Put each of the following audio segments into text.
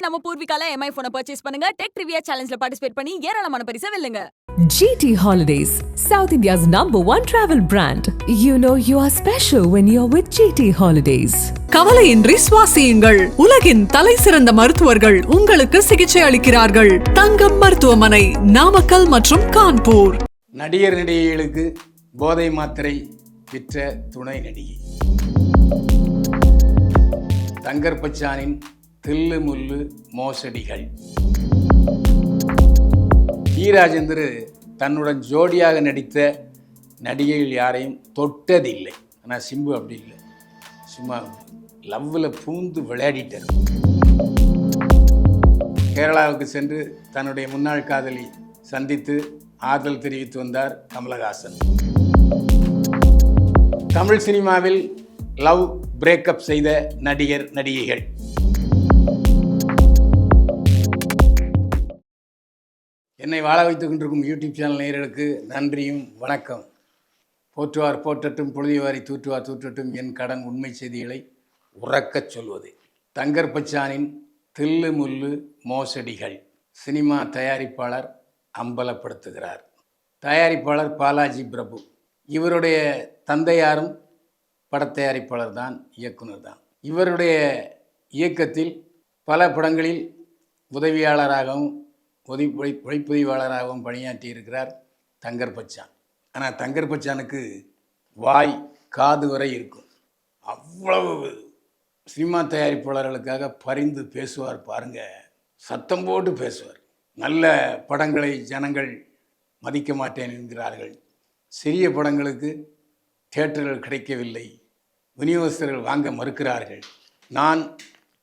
நம்ம பூர்விகால எம்ஐ போனை பர்ச்சேஸ் பண்ணுங்க. டெக் ட்ரிவியா சேலஞ்ச்ல பார்ட்டிசிபேட் பண்ணி ஏராளமான பரிசை வெல்லுங்க. GT Holidays, South India's number one travel brand. You know you are special when you're with GT Holidays. கவலையின்றி சுவாசியுங்கள். உலகின் தலை சிறந்த மருத்துவர்கள் உங்களுக்கு சிகிச்சை அளிக்கிறார்கள். தங்கம் மருத்துவமனை நாமக்கல் மற்றும் கான்பூர். நடிகர் நடிகைகளுக்கு போதை மாத்திரை விற்ற துணை நடிகை. தங்கர் பச்சானின் தில்லு முல்லு மோசடிகள். டி ராஜேந்தர் தன்னுடன் ஜோடியாக நடித்த நடிகைகள் யாரையும் தொட்டதில்லை. ஆனால் சிம்பு அப்படி இல்லை. சும்மா லவ்வில் பூந்து விளையாடிட்டார். கேரளாவுக்கு சென்று தன்னுடைய முன்னாள் காதலி சந்தித்து ஆதல் தெரிவித்து வந்தார் கமலஹாசன். தமிழ் சினிமாவில் லவ் பிரேக்கப் செய்த நடிகர் நடிகைகள். என்னை வாழ வைத்துக் கொண்டிருக்கும் யூடியூப் சேனல் நேயர்களுக்கு நன்றியும் வணக்கம். போற்றுவார் போற்றட்டும் பொழுதிவாரி தூற்றுவார் தூற்றட்டும் என் கடன் உண்மை செய்திகளை உறக்கச் சொல்வது. தங்கர் பச்சானின் தில்லு முள்ளு மோசடிகள் சினிமா தயாரிப்பாளர் அம்பலப்படுத்துகிறார். தயாரிப்பாளர் பாலாஜி பிரபு. இவருடைய தந்தையாரும் படத்தயாரிப்பாளர் தான் இயக்குனர் தான். இவருடைய இயக்கத்தில் பல படங்களில் உதவியாளராகவும் உதவி ஒளி- ஒளிப்பதிவாளராகவும் பணியாற்றி இருக்கிறார் தங்கர் பச்சான். ஆனால் தங்கர் பச்சானுக்கு வாய் காது வரை இருக்கும். அவ்வளவு சினிமா தயாரிப்பாளர்களுக்காக பரிந்து பேசுவார் பாருங்க. சத்தம் போட்டு பேசுவார். நல்ல படங்களை ஜனங்கள் மதிக்க மாட்டேன் என்கிறார்கள். சிறிய படங்களுக்கு தேட்டர்கள் கிடைக்கவில்லை. விநியோகஸ்தர்கள் வாங்க மறுக்கிறார்கள். நான்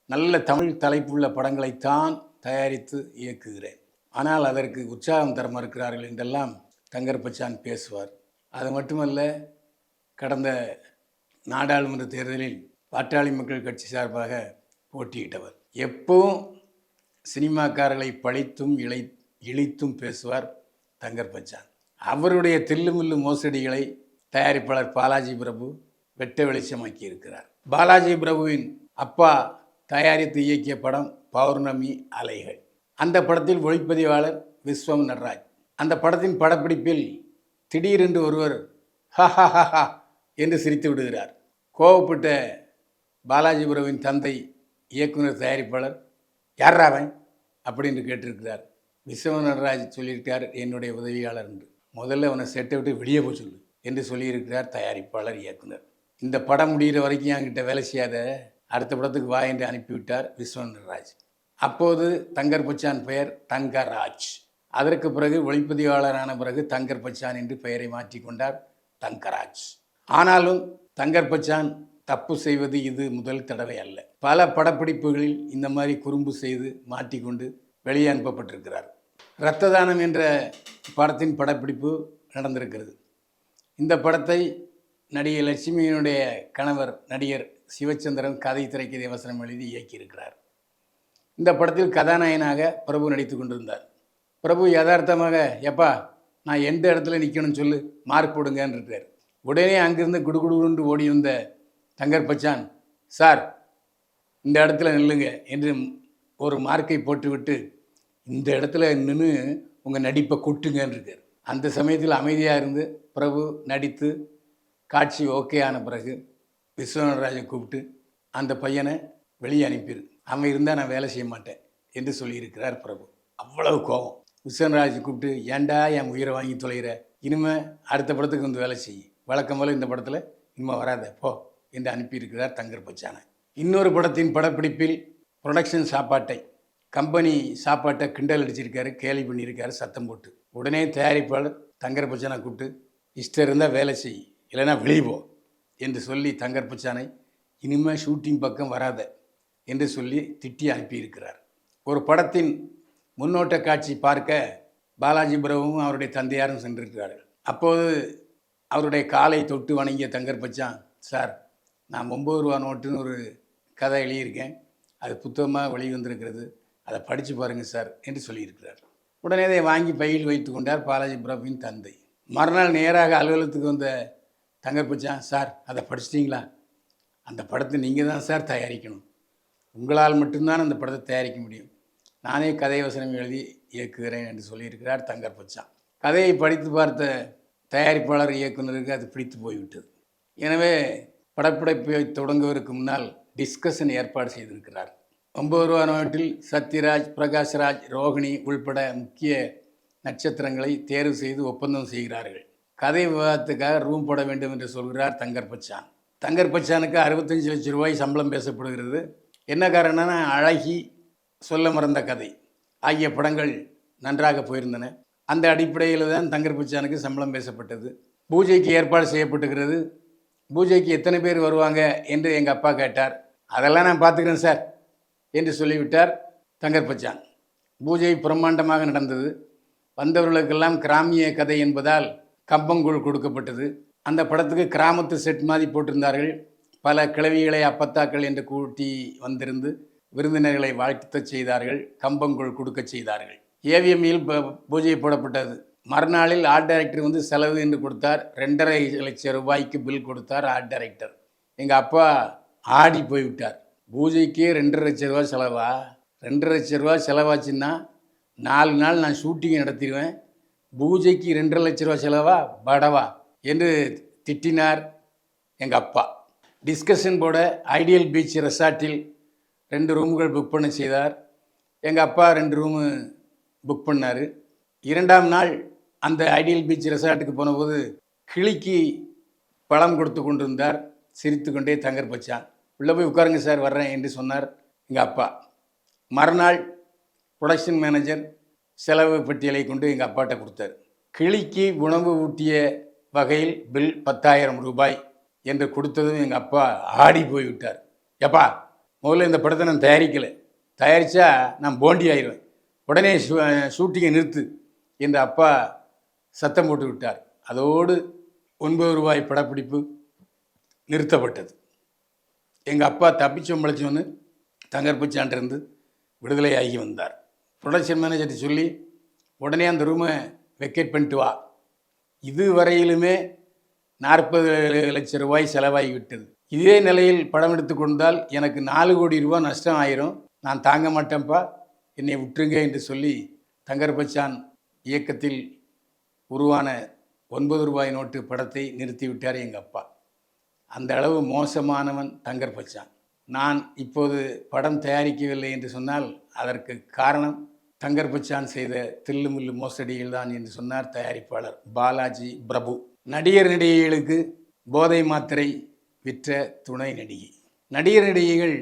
நல்ல தமிழ் தலைப்புள்ள படங்களைத்தான் தயாரித்து இயக்குகிறேன். ஆனால் அதற்கு உற்சாகம் தர மறுக்கிறார்கள் என்றெல்லாம் தங்கர் பச்சான் பேசுவார். அது மட்டுமல்ல கடந்த நாடாளுமன்ற தேர்தலில் பாட்டாளி மக்கள் கட்சி சார்பாக போட்டியிட்டவர். எப்பவும் சினிமாக்காரர்களை பழித்தும் இழை இழித்தும் பேசுவார் தங்கர் பச்சான். அவருடைய தில்லுமுல்லு மோசடிகளை தயாரிப்பாளர் பாலாஜி பிரபு வெட்ட வெளிச்சமாக்கி இருக்கிறார். பாலாஜி பிரபுவின் அப்பா தயாரித்து இயக்கிய படம் பௌர்ணமி அலைகள். அந்த படத்தில் ஒளிப்பதிவாளர் விஸ்வம் நடராஜ். அந்த படத்தின் படப்பிடிப்பில் திடீரென்று ஒருவர் ஹஹஹஹா என்று சிரித்து விடுகிறார். கோவப்பட்ட பாலாஜி பிரபுவின் தந்தை இயக்குனர் தயாரிப்பாளர் யார் அவன்? அப்படின்னு கேட்டிருக்கிறார். விஸ்வ நடராஜ் சொல்லியிருக்கார் என்னுடைய உதவியாளர் என்று. முதல்ல அவனை செட்டை விட்டு வெளியே போய் சொல்லு என்று சொல்லியிருக்கிறார் தயாரிப்பாளர் இயக்குனர். இந்த படம் முடிகிற வரைக்கும் என்கிட்ட வேலை செய்யாத அடுத்த படத்துக்கு வா என்று அனுப்பிவிட்டார் விஸ்வ ராஜ் அப்போது தங்கர் பச்சான் பெயர் தங்கராஜ். அதற்கு பிறகு ஒளிப்பதிவாளரான பிறகு தங்கர் பச்சான் என்று பெயரை மாற்றிக்கொண்டார் தங்கராஜ். ஆனாலும் தங்கர் பச்சான் தப்பு செய்வது இது முதல் தடவை அல்ல. பல படப்பிடிப்புகளில் இந்த மாதிரி குறும்பு செய்து மாட்டிக்கொண்டு வெளியே அனுப்பப்பட்டிருக்கிறார். இரத்த தானம் என்ற படத்தின் படப்பிடிப்பு நடந்திருக்கிறது. இந்த படத்தை நடிகை லட்சுமியினுடைய கணவர் நடிகர் சிவச்சந்திரன் கதை திரைக்கதை வசனம் எழுதி இயக்கியிருக்கிறார். இந்த படத்தில் கதாநாயகனாக பிரபு நடித்து கொண்டிருந்தார். பிரபு யதார்த்தமாக எப்பா நான் எந்த இடத்துல நிற்கணும்னு சொல்லு மார்க் போடுங்கன்னு இருக்கார். உடனே அங்கிருந்து குடுகுடுன்னு ஓடி வந்த தங்கர் பச்சான் சார் இந்த இடத்துல நில்லுங்க என்று ஒரு மார்க்கை போட்டுவிட்டு இந்த இடத்துல நின்று உங்கள் நடிப்பை கொட்டுங்கன்னு இருக்கார். அந்த சமயத்தில் அமைதியாக இருந்து பிரபு நடித்து காட்சி ஓகே ஆன பிறகு விஸ்வநாதராஜை கூப்பிட்டு அந்த பையனை வெளியே அனுப்பிடு அவன் இருந்தால் நான் வேலை செய்ய மாட்டேன் என்று சொல்லியிருக்கிறார் பிரபு. அவ்வளவு கோபம். விஸ்வநாராஜ் கூப்பிட்டு ஏன்டா என் உயிரை வாங்கி தொலைகிற? இனிமேல் அடுத்த படத்துக்கு வந்து வேலை செய். வழக்கம் போல் இந்த படத்தில் இனிமேல் வராத போ என்று அனுப்பியிருக்கிறார் தங்கர் பச்சானை இன்னொரு படத்தின் படப்பிடிப்பில் ப்ரொடக்ஷன் சாப்பாட்டை கம்பெனி சாப்பாட்டை கிண்டல் அடிச்சிருக்காரு கேலி பண்ணியிருக்காரு சத்தம் போட்டு. உடனே தயாரிப்பாளர் தங்கர் பச்சானை கூப்பிட்டு இஷ்டம் இருந்தால் வேலை செய். இல்லைன்னா வெளியே போ என்று சொல்லி தங்கற்பச்சானை இனிமேல் ஷூட்டிங் பக்கம் வராத என்று சொல்லி திட்டி அனுப்பியிருக்கிறார். ஒரு படத்தின் முன்னோட்ட காட்சி பார்க்க பாலாஜி பிரபுவும் அவருடைய தந்தையாரும் சென்றிருக்கிறார்கள். அப்போது அவருடைய காலை தொட்டு வணங்கிய தங்கற்பச்சான் சார் நான் ஒம்பது ரூபா நோட்டுன்னு ஒரு கதை எழுதியிருக்கேன். அது புத்தகமாக வெளிவந்திருக்கிறது அதை படித்து பாருங்கள் சார் என்று சொல்லியிருக்கிறார். உடனே அதை வாங்கி பையில் வைத்து கொண்டார் பாலாஜி பிரபுவின் தந்தை. மறுநாள் நேராக அலுவலகத்துக்கு வந்த தங்கர்பச்சான் சார் அதை படிச்சிட்டிங்களா? அந்த படத்தை நீங்கள் தான் சார் தயாரிக்கணும். உங்களால் மட்டும்தான் அந்த படத்தை தயாரிக்க முடியும். நானே கதை வசனம் எழுதி இயக்குகிறேன் என்று சொல்லியிருக்கிறார் தங்கர்பச்சான் கதையை படித்து பார்த்த தயாரிப்பாளர் இயக்குனருக்கு அது பிடித்து போய்விட்டது. எனவே படப்பிடிப்பை தொடங்குவதற்கு முன்னால் டிஸ்கஷன் ஏற்பாடு செய்திருக்கிறார். ஒன்பது ரூபா நோட்டில் சத்யராஜ் பிரகாஷ்ராஜ் ரோகிணி உள்பட முக்கிய நட்சத்திரங்களை தேர்வு செய்து ஒப்பந்தம் செய்கிறார்கள். கதை விவாதத்துக்காக ரூம் போட வேண்டும் என்று சொல்கிறார் தங்கர் பச்சான். தங்கர் பச்சானுக்கு அறுபத்தஞ்சு லட்சம் ரூபாய் சம்பளம் பேசப்படுகிறது. என்ன காரணம்னா அழகி சொல்ல மறந்த கதை. ஆகிய படங்கள் நன்றாக போயிருந்தன. அந்த அடிப்படையில் தான் தங்கர் பச்சானுக்கு சம்பளம் பேசப்பட்டது. பூஜைக்கு ஏற்பாடு செய்யப்பட்டுகிறது. பூஜைக்கு எத்தனை பேர் வருவாங்க என்று எங்கள் அப்பா கேட்டார். அதெல்லாம் நான் பார்த்துக்கிறேன் சார் என்று சொல்லிவிட்டார் தங்கர் பச்சான். பூஜை பிரம்மாண்டமாக நடந்தது. வந்தவர்களுக்கெல்லாம் கிராமிய கதை என்பதால் கம்பங்கூழ் கொடுக்கப்பட்டது. அந்த படத்துக்கு கிராமத்து செட் மாதிரி போட்டிருந்தார்கள். பல கிழவிகளை அப்பத்தாக்கள் என்று கூட்டி வந்திருந்து விருந்தினர்களை வாழ்த்தச் செய்தார்கள். கம்பங்கூழ் கொடுக்க செய்தார்கள். ஏவிஎம்மில் பூஜை போடப்பட்டது. மறுநாளில் ஆர்ட் டைரக்டர் வந்து செலவு என்று கொடுத்தார். ரெண்டரை லட்சம் ரூபாய்க்கு பில் கொடுத்தார் ஆர்ட் டைரக்டர் எங்கள் அப்பா ஆடி போய்விட்டார் பூஜைக்கே ரெண்டரை லட்ச ரூபா செலவா? ரெண்டரை லட்ச ரூபா செலவாச்சுன்னா நாலு நாள் நான் ஷூட்டிங் நடத்திடுவேன். பூஜைக்கு ரெண்டரை லட்ச ரூபா செலவா? படவா என்று திட்டினார் எங்கள் அப்பா. டிஸ்கஷன் போட ஐடியல் பீச் ரெசார்ட்டில் ரெண்டு ரூம்கள் புக் பண்ண செய்தார். எங்கள் அப்பா ரெண்டு ரூமு புக் பண்ணார். இரண்டாம் நாள் அந்த ஐடியல் பீச் ரெசார்ட்டுக்கு போனபோது கிளிக்கு பழம் கொடுத்து கொண்டிருந்தார். சிரித்து கொண்டே தங்கர் பச்சான். உள்ளே போய் உட்காருங்க சார் வர்றேன் என்று சொன்னார் எங்கள் அப்பா. மறுநாள் ப்ரொடக்ஷன் மேனேஜர் செலவு பட்டியலை கொண்டு எங்கள் அப்பாட்ட கொடுத்தார். கிளிக்கு உணவு ஊட்டிய வகையில் பில் பத்தாயிரம் ரூபாய் என்று கொடுத்ததும் எங்கள் அப்பா ஆடி போய்விட்டார் எப்பா முதல்ல இந்த படத்தை நான் தயாரிக்கலை. தயாரித்தா நான் போண்டி ஆயிடுவேன். உடனே ஷூ ஷூட்டிங்கை நிறுத்து என்று அப்பா சத்தம் போட்டு விட்டார். அதோடு ஒன்பது ரூபாய் படப்பிடிப்பு நிறுத்தப்பட்டது. எங்கள் அப்பா தப்பிச்சோம் பழச்சோன்னு தங்கற்பச்சான்றிருந்து விடுதலை ஆகி வந்தார். ப்ரொடக்ஷன் மேனேஜர்கிட்ட சொல்லி உடனே அந்த ரூமை வெக்கேட் பண்ணிட்டு வா. இது வரையிலுமே நாற்பது லட்சம் ரூபாய் செலவாகி விட்டது. இதே நிலையில் படம் எடுத்துக்கொண்டால் எனக்கு நாலு கோடி ரூபா நஷ்டம் ஆயிரும். நான் தாங்க மாட்டேன்ப்பா. என்னை விட்டுருங்க என்று சொல்லி தங்கர்பச்சான் இயக்கத்தில் உருவான ஒன்பது ரூபாய் நோட்டு படத்தை நிறுத்திவிட்டார் எங்கள் அப்பா. அந்த அளவு மோசமானவன் தங்கர்பச்சான். நான் இப்போது படம் தயாரிக்கவில்லை என்று சொன்னால் அதற்கு காரணம் தங்கர்பச்சான் செய்த செய்த தில்லுமுல்லு மோசடியில் தான் என்று சொன்னார் தயாரிப்பாளர் பாலாஜி பிரபு. நடிகர் நடிகைகளுக்கு போதை மாத்திரை விற்ற துணை நடிகை. நடிகர் நடிகைகள்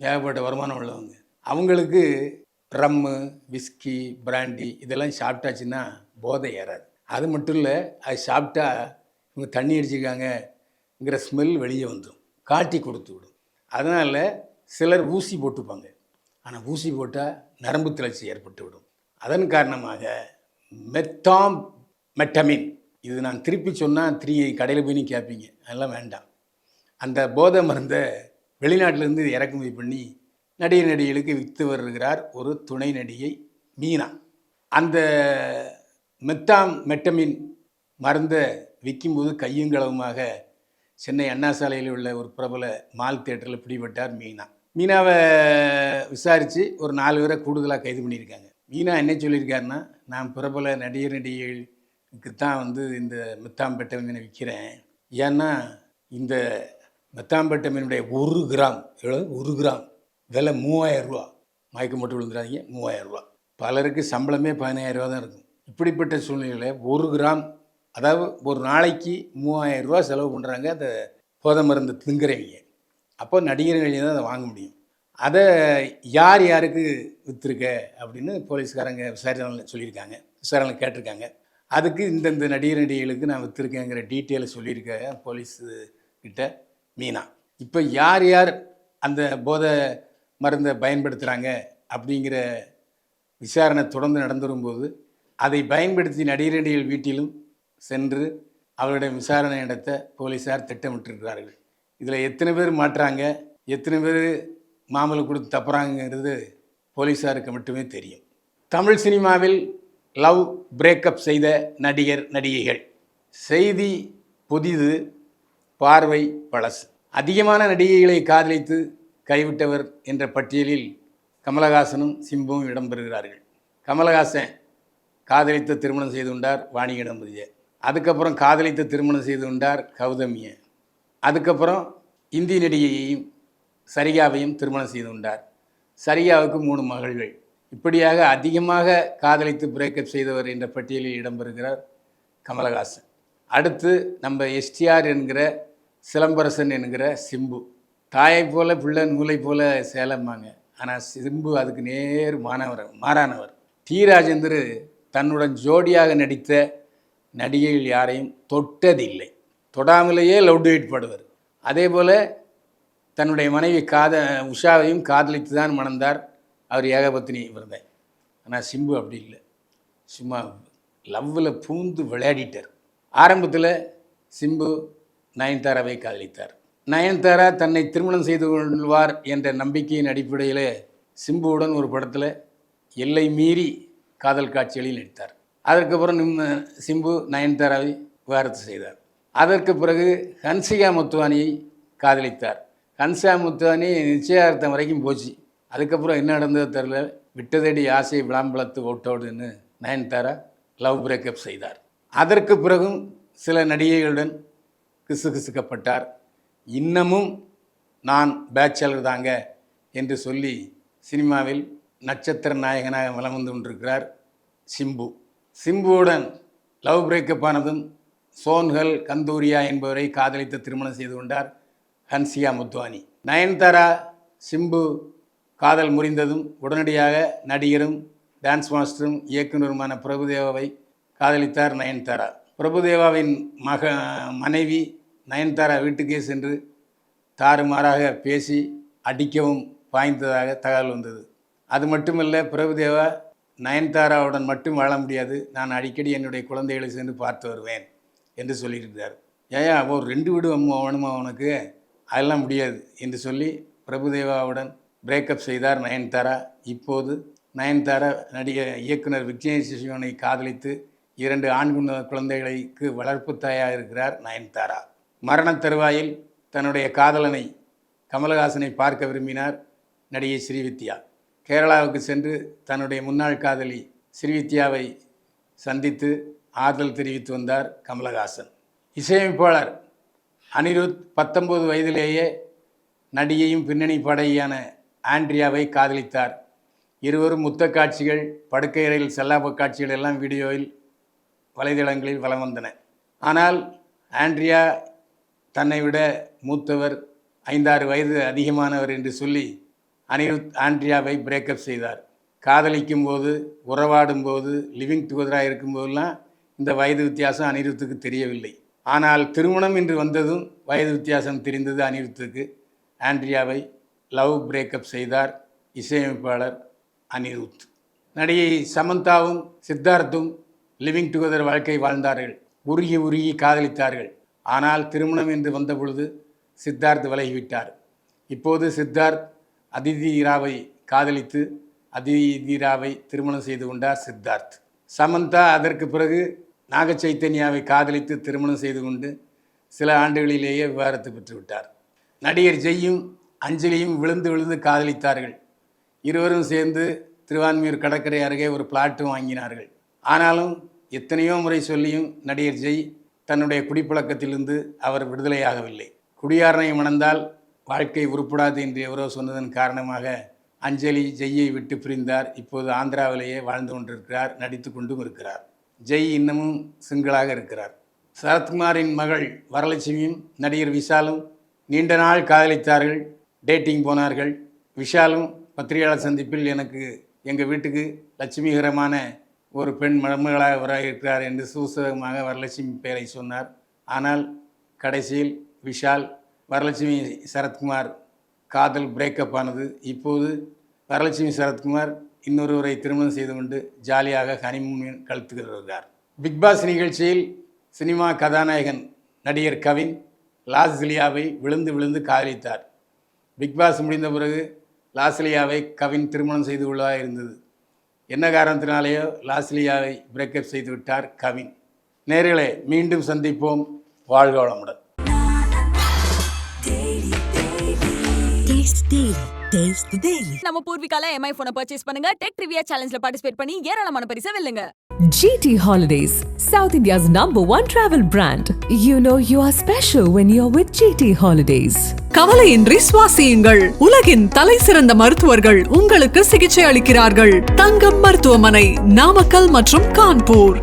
ஏகப்பட்ட வருமானம் உள்ளவங்க. அவங்களுக்கு ரம்மு விஸ்கி பிராண்டி இதெல்லாம் சாப்பிட்டாச்சுன்னா போதை ஏறாது. அது மட்டும் இல்லை அது சாப்பிட்டா இவங்க தண்ணி அடிச்சிருக்காங்கங்கிற ஸ்மெல் வெளியே வந்துடும் காட்டி கொடுத்து விடும். அதனால் சிலர் ஊசி போட்டுப்பாங்க. ஆனால் ஊசி போட்டால் நரம்பு தளர்ச்சி ஏற்பட்டுவிடும். அதன் காரணமாக மெத்தாம் மெட்டமின். இது நான் திருப்பி சொன்னால் த்ரீ கடையில் போய் நீ கேட்பீங்க அதெல்லாம் வேண்டாம். அந்த போதை மருந்தை வெளிநாட்டிலேருந்து இறக்குமதி பண்ணி நடிகை நடிகைகளுக்கு விற்று வருகிறார் ஒரு துணை நடிகை மீனா. அந்த மெத்தாம் மெட்டமின் மருந்தை விற்கும்போது கையும் களவுமாக சென்னை அண்ணா சாலையில் உள்ள ஒரு பிரபல மால் தேட்டரில் பிடிபட்டார் மீனா. மீனாவை விசாரித்து ஒரு நாலு பேரை கூடுதலாக கைது பண்ணியிருக்காங்க. மீனா என்ன சொல்லியிருக்காருன்னா நான் பிரபல நடிகர் நடிகைகளுக்கு தான் வந்து இந்த மெத்தாம்பெட்டமினை விற்கிறேன் ஏன்னா இந்த மெத்தாம்பெட்டமினுடைய ஒரு கிராம் எவ்வளோ ஒரு கிராம். விலை மூவாயிரம் ரூபா. மயக்கம் மட்டும் விழுந்துடாதீங்க மூவாயிரம் ரூபா. பலருக்கு சம்பளமே பதினாயிரம் ரூபா தான் இருக்கும். இப்படிப்பட்ட சூழ்நிலையில் ஒரு கிராம் அதாவது ஒரு நாளைக்கு மூவாயிரம் ரூபா செலவு பண்ணுறாங்க அந்த போதை மருந்து திங்குறவங்க. அப்போ நடிகர்கள் தான் அதை வாங்க முடியும்? அதை யார் யாருக்கு விற்றுருக்க அப்படின்னு போலீஸ்காரங்க விசாரணை சொல்லியிருக்காங்க. விசாரணை கேட்டிருக்காங்க. அதுக்கு இந்தந்த நடிகர் நடிகைகளுக்கு நான் விற்றுருக்கேங்கிற டீட்டெயிலை சொல்லியிருக்க போலீஸ் கிட்ட மீனா. இப்போ யார் யார் அந்த போதை மருந்தை பயன்படுத்துகிறாங்க அப்படிங்கிற விசாரணை தொடர்ந்து நடந்து வரும்போது அதை பயன்படுத்தி நடிகர் நடிகைகள் வீட்டிலும் சென்று அவருடைய விசாரணை நடத்த போலீஸார் திட்டமிட்டிருக்கிறார்கள். இதில் எத்தனை பேர் மாட்டுறாங்க எத்தனை பேர் மாமலை கொடுத்து தப்புறாங்கிறது போலீஸாருக்கு மட்டுமே தெரியும். தமிழ் சினிமாவில் லவ் பிரேக்கப் செய்த நடிகர் நடிகைகள். செய்தி புதிது பார்வை பழசு. அதிகமான நடிகைகளை காதலித்து கைவிட்டவர் என்ற பட்டியலில் கமலஹாசனும் சிம்புவும் இடம்பெறுகிறார்கள். கமலஹாசன் காதலித்து திருமணம் செய்து கொண்டார் வாணிகடம்பதியை அதுக்கப்புறம் காதலித்து திருமணம் செய்து கொண்டார் கௌதமியை. அதுக்கப்புறம் இந்தி நடிகையையும் சரிகாவையும் திருமணம் செய்து கொண்டார். சரிகாவுக்கு மூணு மகள்கள். இப்படியாக அதிகமாக காதலித்து பிரேக்கப் செய்தவர் என்ற பட்டியலில் இடம்பெறுகிறார் கமலஹாசன். அடுத்து நம்ம எஸ்டிஆர் என்கிற சிலம்பரசன் என்கிற சிம்பு. தாயை போல பிள்ளை நூலை போல சேலம்பாங்க. ஆனால் சிம்பு அதுக்கு நேர் மாணவர் மாறானவர். டி. ராஜேந்தர் தன்னுடன் ஜோடியாக நடித்த நடிகைகள் யாரையும் தொட்டதில்லை. தொடாமலேயே லவ் டேட் பாடுவார். அதே போல் தன்னுடைய மனைவி காத உஷாவையும் காதலித்து தான் மணந்தார். அவர் ஏகபத்தினி விரதன் ஆனால் சிம்பு அப்படி இல்லை. சும்மா லவ்வில் பூந்து விளையாடிட்டார். ஆரம்பத்தில் சிம்பு நயன்தாராவை காதலித்தார். நயன்தாரா தன்னை திருமணம் செய்து கொள்வார் என்ற நம்பிக்கையின் அடிப்படையில் சிம்புவுடன் ஒரு படத்தில் எல்லை மீறி காதல் காட்சிகளில் நடித்தார். அதற்கப்புறம் நிம் சிம்பு நயன்தாராவை விவாகரத்து செய்தார். அதற்கு பிறகு ஹன்சிகா முத்துவானியை காதலித்தார். ஹன்சிகா முத்துவானி நிச்சயார்த்தம் வரைக்கும் போச்சு. அதுக்கப்புறம் என்ன நடந்ததோ தெரில விட்டதடி ஆசை விளாம்பலத்து ஓட்டோடுன்னு நயன்தாரா லவ் பிரேக்கப் செய்தார். அதற்கு பிறகும் சில நடிகைகளுடன் கிசுகிசுக்கப்பட்டார். இன்னமும் நான் பேச்சலர் தாங்க என்று சொல்லி சினிமாவில் நட்சத்திர நாயகனாக வலம் வந்து கொண்டிருக்கிறார் சிம்பு. சிம்புவுடன் லவ் பிரேக்கப் ஆனதும் சோன்ஹல் கந்தூரியா என்பவரை காதலித்து திருமணம் செய்து கொண்டார் ஹன்சியா முத்வானி. நயன்தாரா சிம்பு காதல் முறிந்ததும் உடனடியாக நடிகரும் டான்ஸ் மாஸ்டரும் இயக்குனருமான பிரபுதேவாவை காதலித்தார் நயன்தாரா. பிரபுதேவாவின் மக மனைவி நயன்தாரா வீட்டுக்கே சென்று தாறுமாறாக பேசி அடிக்கவும் பாய்ந்ததாக தகவல் வந்தது. அது மட்டுமல்ல பிரபுதேவா நயன்தாராவுடன் மட்டும் வாழ முடியாது. நான் அடிக்கடி என்னுடைய குழந்தைகளை சென்று பார்த்து வருவேன். என்று சொல்லியிருக்கிறார். ஏயா ஒரு ரெண்டு வீடு அம்மா வேணுமா உனக்கு? அதெல்லாம் முடியாது என்று சொல்லி பிரபுதேவாவுடன் பிரேக்கப் செய்தார் நயன்தாரா. இப்போது நயன்தாரா நடிகை இயக்குனர் விக்னேஷ் சிவனை காதலித்து இரண்டு ஆண் குழந்தைகளுக்கு வளர்ப்பு தாயாக இருக்கிறார் நயன்தாரா. மரணத் தருவாயில் தன்னுடைய காதலனை கமலஹாசனை பார்க்க விரும்பினார் நடிகை ஸ்ரீவித்யா. கேரளாவுக்கு சென்று தன்னுடைய முன்னாள் காதலி ஸ்ரீவித்யாவை சந்தித்து ஆறுதல் தெரிவித்து வந்தார் கமலஹாசன். இசையமைப்பாளர் அனிருத் பத்தொன்பது வயதிலேயே நடிகையும் பின்னணி படையான ஆண்ட்ரியாவை காதலித்தார். இருவரும் முத்த காட்சிகள் படுக்கையறையில் செல்லாப்ப காட்சிகள் எல்லாம் வீடியோவில் வலைதளங்களில் வலம் வந்தன. ஆனால் ஆண்ட்ரியா தன்னை விட மூத்தவர் ஐந்தாறு வயது அதிகமானவர் என்று சொல்லி அனிருத் ஆண்ட்ரியாவை பிரேக்கப் செய்தார். காதலிக்கும் போது உறவாடும் போது லிவிங் டுகெதராக இருக்கும்போதெல்லாம் இந்த வயது வித்தியாசம் அனிருத்துக்கு தெரியவில்லை. ஆனால் திருமணம் என்று வந்ததும் வயது வித்தியாசம் தெரிந்தது அனிருத்துக்கு. ஆண்ட்ரியாவை லவ் பிரேக்கப் செய்தார் இசையமைப்பாளர் அனிருத். நடிகை சமந்தாவும் சித்தார்த்தும் லிவிங் டுகெதர் வாழ்க்கை வாழ்ந்தார்கள். உருகி உருகி காதலித்தார்கள். ஆனால் திருமணம் என்று வந்தபொழுது சித்தார்த் விலகிவிட்டார். இப்போது சித்தார்த் அதிதி ராவை காதலித்து அதிதி ராவை திருமணம் செய்து கொண்டார் சித்தார்த். சமந்தா அதற்கு பிறகு நாக சைத்தன்யாவை காதலித்து திருமணம் செய்து கொண்டு சில ஆண்டுகளிலேயே விவாகரத்து பெற்றுவிட்டார். நடிகர் ஜெய்யும் அஞ்சலியும் விழுந்து விழுந்து காதலித்தார்கள். இருவரும் சேர்ந்து திருவான்மியூர் கடற்கரை அருகே ஒரு பிளாட்டும் வாங்கினார்கள். ஆனாலும் எத்தனையோ முறை சொல்லியும் நடிகர் ஜெய் தன்னுடைய குடிப்பழக்கத்திலிருந்து அவர் விடுதலையாகவில்லை. குடியாரனை மணந்தால் வாழ்க்கை உருப்படாது என்று எவரோ சொன்னதன் காரணமாக அஞ்சலி ஜெய்யை விட்டு பிரிந்தார். இப்போது ஆந்திராவிலேயே வாழ்ந்து கொண்டிருக்கிறார் நடித்து கொண்டும் இருக்கிறார். ஜெய் இன்னமும் சிங்கிளாக இருக்கிறார். சரத்குமாரின் மகள் வரலட்சுமியும் நடிகர் விஷாலும் நீண்ட நாள் காதலித்தார்கள் டேட்டிங் போனார்கள். விஷாலும் பத்திரிகையாளர் சந்திப்பில் எனக்கு எங்கள் வீட்டுக்கு லட்சுமிகரமான ஒரு பெண் மருமகளாக வர இருக்கிறார் என்று சூசகமாக வரலட்சுமி பெயரை சொன்னார். ஆனால் கடைசியில் விஷால் வரலட்சுமி சரத்குமார் காதல் பிரேக்கப் ஆனது. இப்போது வரலட்சுமி சரத்குமார் இன்னொருவரை திருமணம் செய்து கொண்டு ஜாலியாக ஹனிமூன் கழுத்து வருகிறார் பிக்பாஸ் நிகழ்ச்சியில் சினிமா கதாநாயகன் நடிகர் கவின் லாஸ்லியாவை விழுந்து விழுந்து காதலித்தார். பிக்பாஸ் முடிந்த பிறகு லாஸ்லியாவை கவின் திருமணம் செய்து கொள்ளதாக இருந்தது. என்ன காரணத்தினாலேயோ லாஸ்லியாவை பிரேக்கப் செய்து விட்டார் கவின். நேர்களே மீண்டும் சந்திப்போம். வாழ்க வளமுடன். நம்ம பூர்விகால எம்ஐ போனை பர்ச்சேஸ் பண்ணுங்க. டெக் ட்ரிவியா சேலஞ்ச்ல பார்ட்டிசிபேட் பண்ணி ஏராளமான பரிசை வெல்லுங்க. GT Holidays, South India's number one travel brand. You know you are special when you're with GT Holidays. கவலையின்றி சுவாசியுங்கள். உலகின் தலை சிறந்த மருத்துவர்கள் உங்களுக்கு சிகிச்சை அளிக்கிறார்கள். தங்கம் மருத்துவமனை நாமக்கல் மற்றும் கான்பூர்.